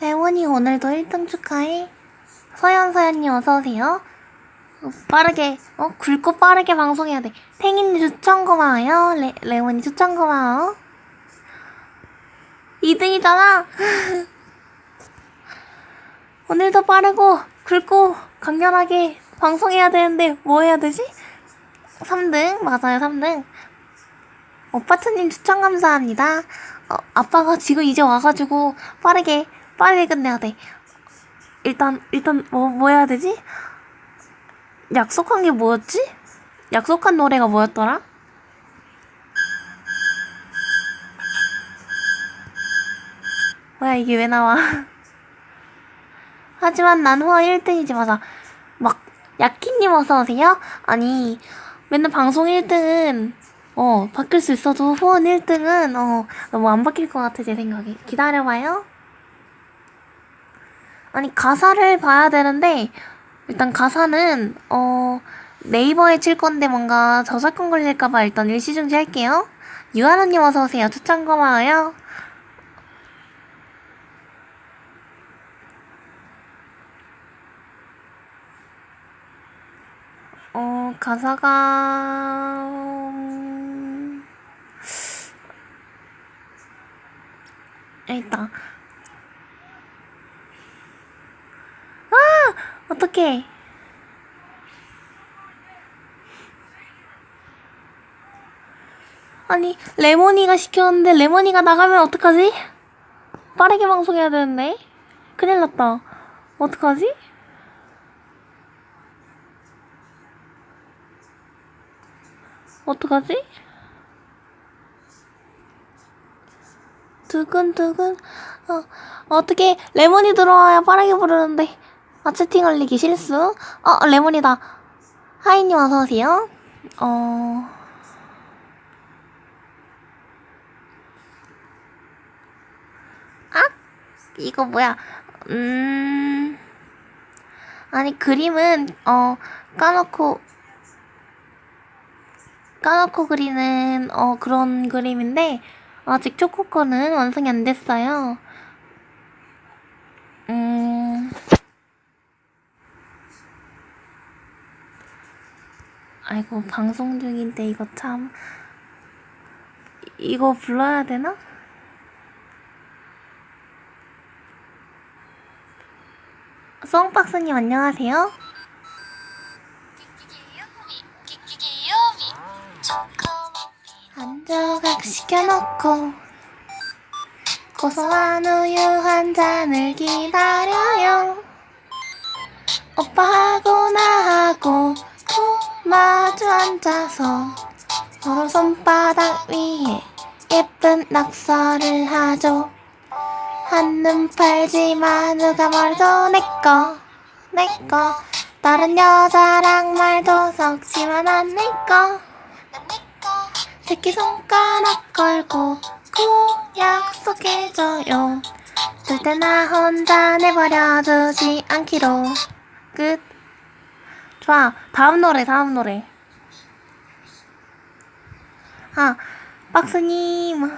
레몬이 오늘도 1등 축하해. 서연 서연님 어서오세요. 어, 빠르게, 어, 굵고 빠르게 방송해야 돼. 탱이님 추천 고마워요. 레, 레몬이 추천 고마워. 2등이잖아. 오늘도 빠르고, 굵고, 강렬하게 방송해야 되는데, 뭐 해야 되지? 3등, 맞아요, 3등. 오빠트님 추천 감사합니다. 어, 아빠가 지금 이제 와가지고 빠르게 빠르게 끝내야 돼. 일단 일단 뭐 뭐 해야 되지? 약속한 게 뭐였지? 약속한 노래가 뭐였더라? 뭐야 이게 왜 나와? 하지만 난 후원 1등이지 맞아. 막 야키님 어서 오세요. 아니 맨날 방송 1등은 어 바뀔 수 있어도 후원 1등은 어 너무 안 바뀔 것 같아 제 생각에. 기다려봐요. 아니 가사를 봐야 되는데 일단 가사는 어 네이버에 칠 건데 뭔가 저작권 걸릴까봐 일단 일시중지 할게요. 유한호님 어서 오세요. 추천 고마워요. 어 가사가 음, 일단 아 어떡해 아니 레모니가 시켰는데 레모니가 나가면 어떡하지? 빠르게 방송해야 되는데 큰일 났다 어떡하지? 어떡하지? 두근두근 어 어떻게 레몬이 들어와야 빠르게 부르는데 아 채팅 올리기 실수? 어 레몬이다. 하이님 어서 오세요. 어. 아? 이거 뭐야? 음. 아니 그림은 어 까놓고 까놓고 그리는 어 그런 그림인데 아직 초코 거는 완성이 안 됐어요. 음. 아 이고 방송 중인데 이거 참 이거 불러야 되나? 송박스님 안녕하세요. 한 조각 시켜놓고 고소한 우유 한 잔을 기다려요 오빠하고 나하고 코 마주 앉아서 서로 손바닥 위에 예쁜 낙서를 하죠. 한눈 팔지만 누가 말도 내꺼 내꺼 다른 여자랑 말도 섞지만 안 내꺼 새끼손가락 걸고 꼭 약속해줘요. 절대 나 혼자 내버려두지 않기로. 끝 좋아. 다음 노래 다음 노래. 아 박스님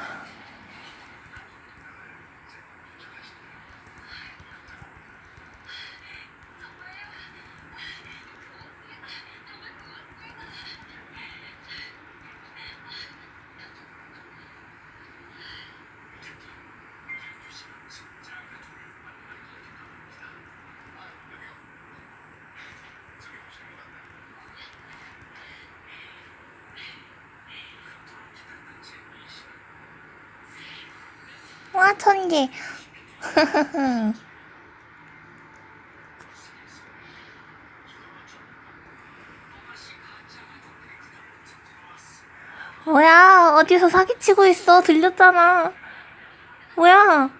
와 천개. 뭐야 어디서 사기치고 있어? 들렸잖아. 뭐야?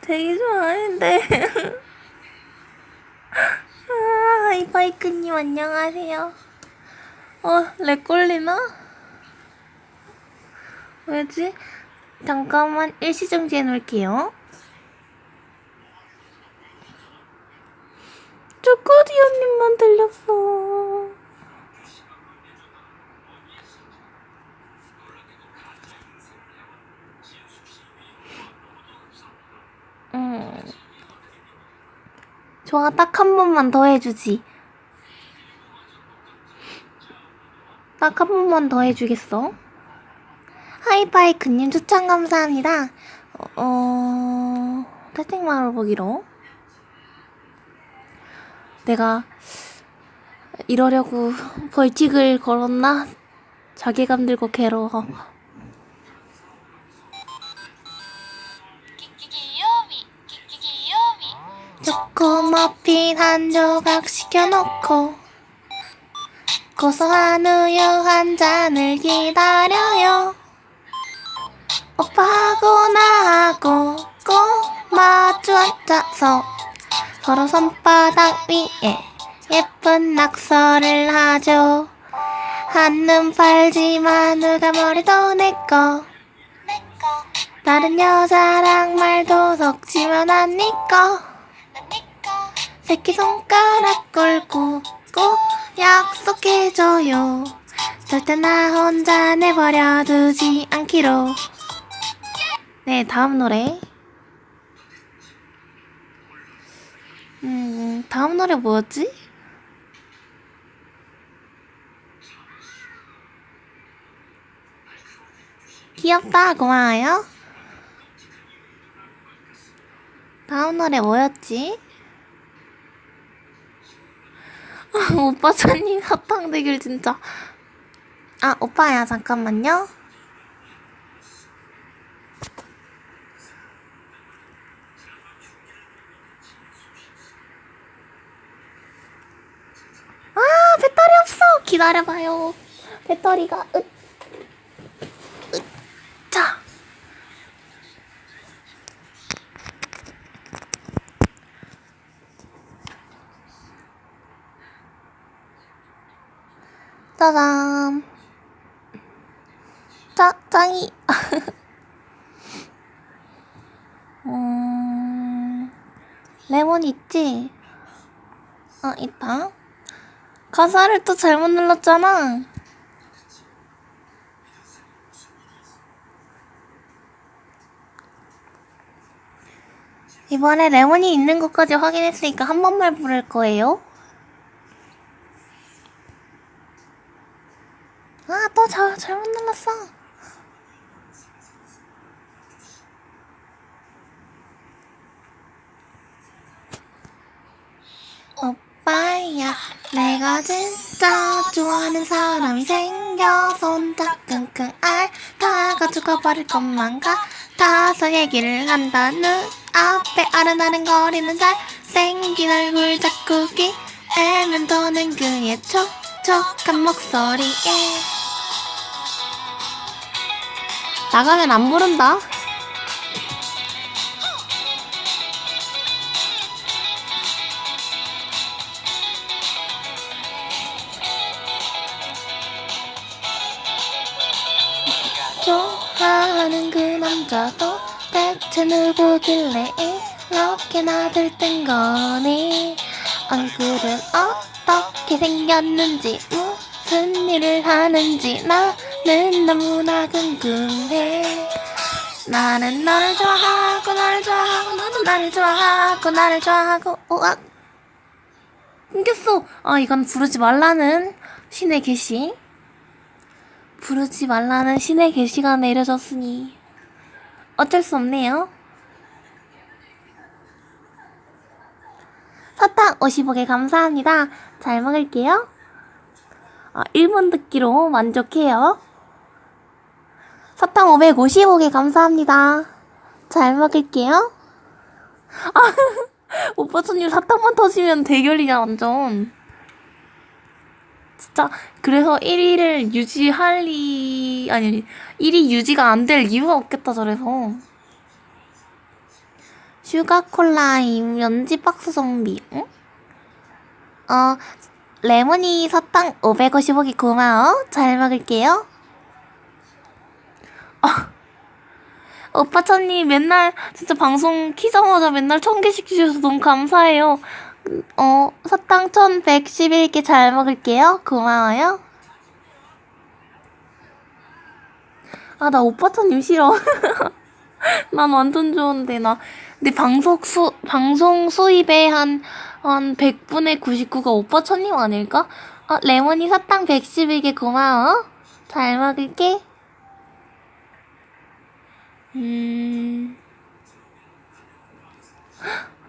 되게 좋아하는데. 아 하이바이크님 안녕하세요 어, 렉 걸리나? 왜지? 잠깐만 일시 정지해 놓을게요. 초코디언님만 들렸어. 음. 좋아, 딱 한 번만 더 해주지. 딱 한 번만 더 해주겠어? 하이파이크님 추천 감사합니다. 어, 태택 마을 보기로. 내가 이러려고 벌칙을 걸었나? 자괴감 들고 괴로워. 초코머핀 한 조각 시켜놓고 고소한 우유 한 잔을 기다려요. 오빠하고 나하고 꼭 마주 앉아서 서로 손바닥 위에 예쁜 낙서를 하죠. 한눈 팔지만 누가 머리도 내꺼 다른 여자랑 말도 섞지만 내꺼 새끼손가락 걸고 꼭 약속해줘요 절대 나 혼자 내버려 두지 않기로 네 다음 노래 음 다음 노래 뭐였지? 귀엽다 고마워요 다음 노래 뭐였지? 오빠 천님 사탕 대결 진짜. 아, 오빠야, 잠깐만요. 아, 배터리 없어. 기다려봐요. 배터리가, 으, 으, 짜잔. 짜, 짱이. 음, 레몬 있지? 어, 있다. 가사를 또 잘못 눌렀잖아. 이번에 레몬이 있는 것까지 확인했으니까 한 번만 부를 거예요. 아, 또 잘, 잘못 눌렀어. 오빠야, 내가 진짜 좋아하는 사람이 생겨 손잡 끙끙 앓다가 죽어버릴 것만 같아서 얘기를 한다 눈앞에 아른아른거리는 잘생긴 얼굴 자꾸 귀에 맴도는 그의 촉촉한 목소리에. 나가면 안 부른다. 대체 누구길래 이렇게 나들 뜬 거니? 얼굴은 어떻게 생겼는지 무슨 일을 하는지 나는 너무나 궁금해. 나는 너를 좋아하고 나를 좋아하고 너도 나를 좋아하고 나를 좋아하고. 우악 끊겼어. 아 이건 부르지 말라는 신의 계시. 부르지 말라는 신의 계시가 내려졌으니 어쩔 수 없네요 사탕 55개 감사합니다 잘 먹을게요 아, 1분 듣기로 만족해요 사탕 555개 감사합니다. 잘 먹을게요. 아, 오빠 손님 사탕만 터지면 대결이야, 완전. 진짜, 그래서 1위를 유지할 리, 아니, 1위 유지가 안 될 이유가 없겠다, 저래서. 슈가콜라임, 연지 박스 정비, 응? 어, 레몬이 사탕 555개 고마워. 잘 먹을게요. 아, 오빠 천님 맨날 진짜 방송 키자마자 맨날 천 개씩 주셔서 너무 감사해요. 어, 사탕 1111개 잘 먹을게요. 고마워요. 아, 나 오빠 천님 싫어. 난 완전 좋은데, 나. 근데 방송 수, 방송 수입의 한, 한 100분의 99가 오빠 천님 아닐까? 아, 레몬이 사탕 111개 고마워. 잘 먹을게. 음.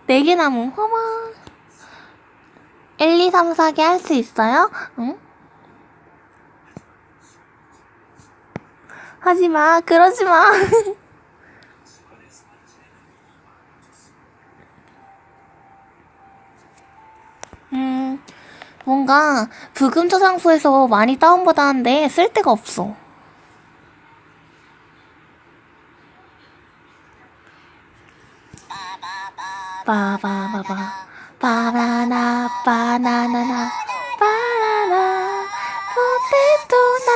4개 남은 허마. 1, 2, 3, 4개 할 수 있어요? 응? 하지 마. 그러지 마. 음, 뭔가 부금조 장소에서 많이 다운받았는데 쓸 데가 없어. 바바바바 바나나 바나나나 바나나 포테토나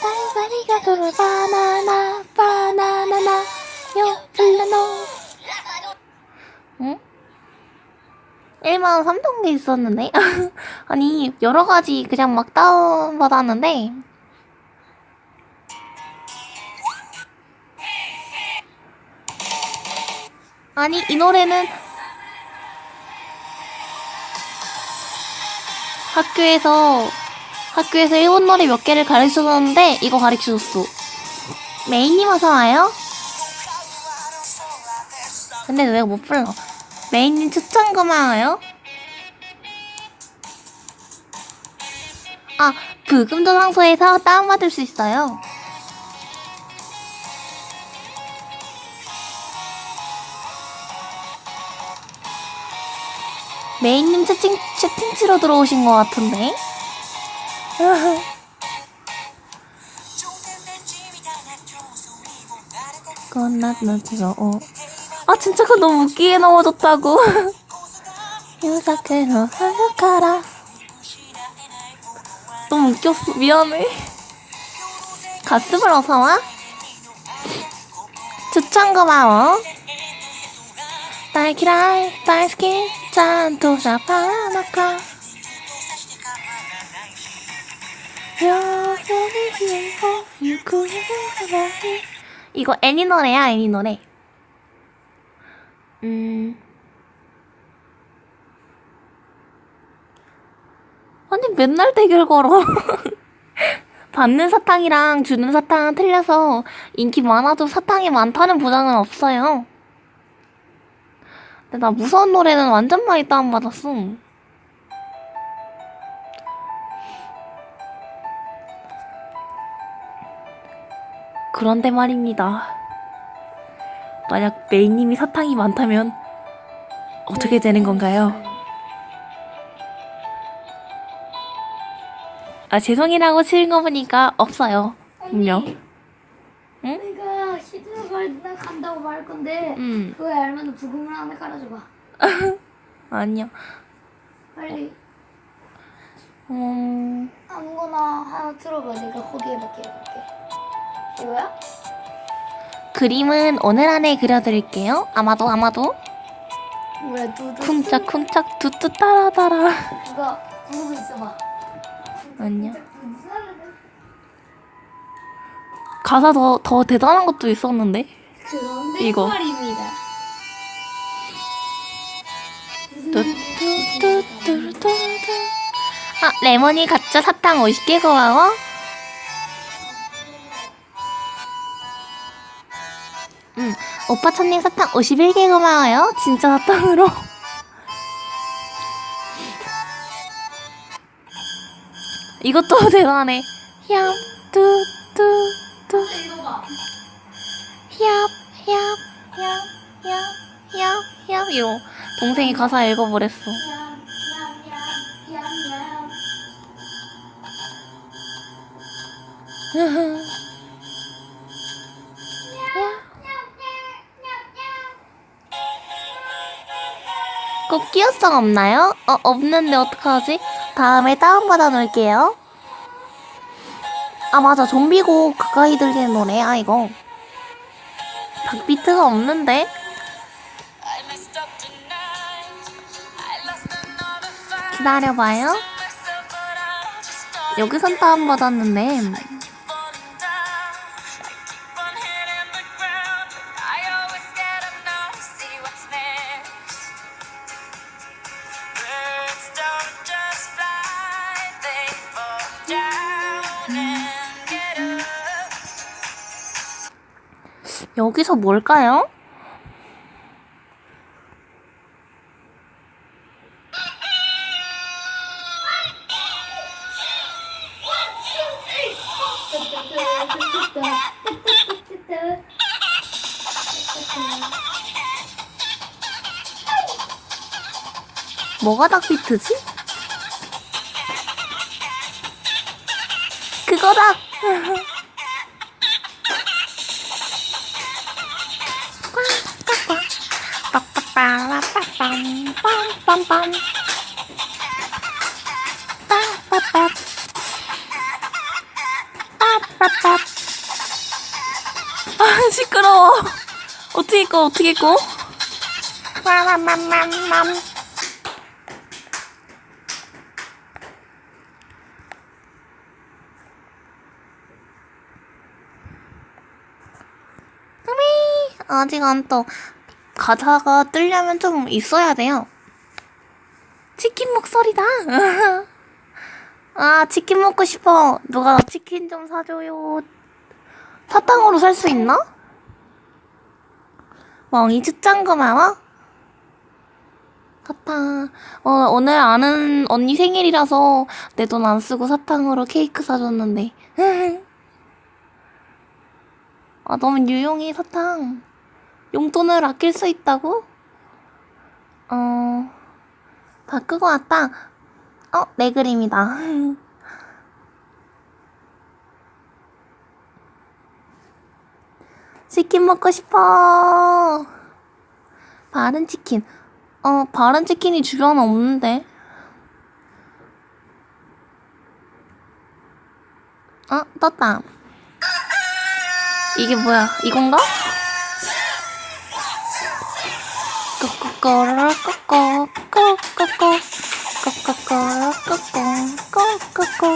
바리바리가 돌아 바나나 바나나나 요 플라노 응? 1만 3동계 있었는데? 아니 여러 가지 그냥 막 다운받았는데 아니 이 노래는 학교에서 학교에서 일본 노래 몇 개를 가르쳐줬는데 이거 가르쳐줬어. 메인님 어서 와요? 근데 내가 못 불러? 메인님 추천 고마워요. 아 불금도 상소에서 다운받을 수 있어요 메인님 채팅, 채팅치러 들어오신 것 같은데? 건너면서 어. 아 진짜 그거 너무 웃기게 넘어졌다고. 유사케로 하루카라. 너무 웃겼어. 미안해. 가슴을 어서와. 추천 고마워. 딸기라이 다이스키 짠또 잡아놓고 이거 애니 노래야 애니 노래 음 아니 맨날 대결 걸어 받는 사탕이랑 주는 사탕은 틀려서 인기 많아도 사탕이 많다는 보장은 없어요 근데 나 무서운 노래는 완전 많이 다운받았어 그런데 말입니다. 만약 메인님이 사탕이 많다면 어떻게 되는 건가요? 아 죄송이라고 치는 거 보니까 없어요. 분명. 응? 내가 시드를 갈 간다고 말할 건데 음 그거 알면 부금을 하나 깔아줘봐 아니요. 빨리 음 아무거나 하나 틀어봐 내가 거기에밖에 해볼게 이거야? 그림은 오늘 안에 그려드릴게요. 아마도 아마도 뭐야 두두 쿵짝쿵짝 두뚜 따라따라. 그거 부르고 있어봐 아니요. 가사 더 더 대단한 것도 있었는데. 그런데 이거. 뚜뚜뚜뚜뚜뚜. 아, 레몬이 가짜 사탕 50개 고마워. 응, 오빠 천님 사탕 51개 고마워요. 진짜 사탕으로. 이것도 대단해. 얌, 뚜, 뚜, 얍, 얍, 얍, 얍, 얍, 얍. 이거 동생이 가사 읽어버렸어. 꼭 끼어성 없나요? 어, 없는데 어떡하지? 다음에 다운받아 놓을게요. 아, 맞아. 좀비고 가까이 들리는 노래야, 이거. 박비트가 없는데? 기다려봐요. 여기선 다운받았는데. 여기서 뭘까요? 뭐가 닥비트지? 그거다! 빰빰빰 빰빰빰빰 빠빠빠 빠빠빠 아 시끄러워. 어떻게 꺼 어떻게 꺼 으미 아직 안 떠. 가사가 뜨려면 좀 있어야 돼요. 치킨 목소리다. 아 치킨 먹고 싶어. 누가 나 치킨 좀 사줘요. 사탕으로 살 수 있나? 멍이 추천 고마워. 사탕. 어, 오늘 아는 언니 생일이라서 내 돈 안 쓰고 사탕으로 케이크 사줬는데. 아, 너무 유용해, 사탕. 용돈을 아낄 수 있다고? 어, 다 끄고 왔다. 어, 내 그림이다. 치킨 먹고 싶어. 바른 치킨. 어, 바른 치킨이 주변에 없는데. 어, 떴다. 이게 뭐야? 이건가? 꼬꼬꼬로꼬꼬 꼬꼬꼬 꼬꼬꼬로꼬꼬 꼬꼬꼬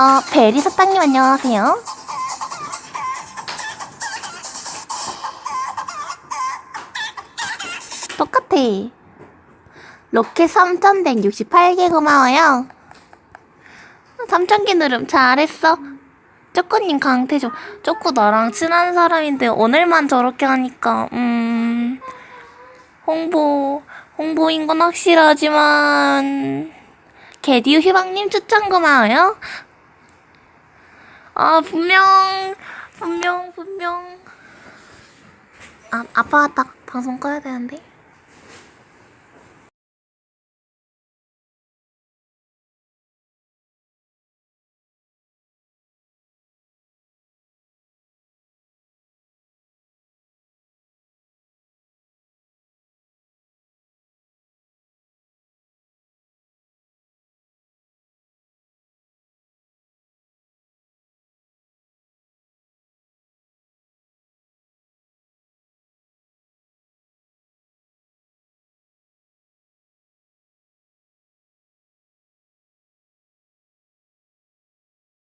어, 베리 사탕님 안녕하세요. 똑같아. 로켓 3168개 고마워요. 3000개 누름 잘했어. 쪼꾸님 강태조. 쪼꾸 나랑 친한 사람인데 오늘만 저렇게 하니까 음 홍보 홍보인 건 확실하지만 개디우 희방님 추천 고마워요. 아 분명 분명 분명 아 아빠가 딱 방송 꺼야 되는데